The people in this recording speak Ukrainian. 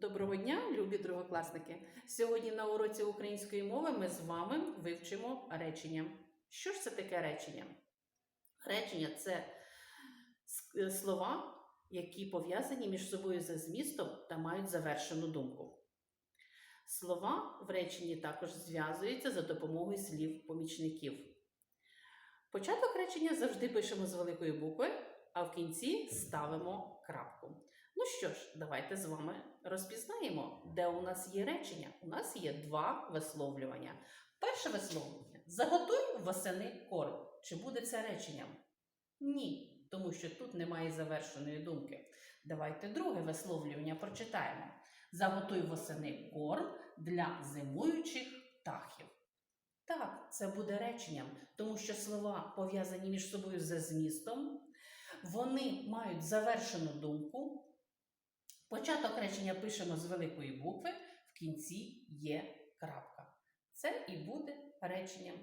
Доброго дня, любі другокласники! Сьогодні на уроці української мови ми з вами вивчимо речення. Що ж це таке речення? Речення це е, слова, які пов'язані між собою за змістом та мають завершену думку. Слова в реченні також зв'язуються за допомогою слів помічників. Початок речення завжди пишемо з великої букви, а в кінці ставимо крапку. Що ж, давайте з вами розпізнаємо, де у нас є речення. У нас є два висловлювання. Перше висловлювання заготуй восени корм. Чи буде це реченням? Ні, тому що тут немає завершеної думки. Давайте друге висловлювання прочитаємо. Заготуй восени корм для зимуючих птахів. Так, це буде реченням, тому що слова пов'язані між собою за змістом, вони мають завершену думку. Початок речення пишемо з великої букви, в кінці є крапка. Це і буде реченням.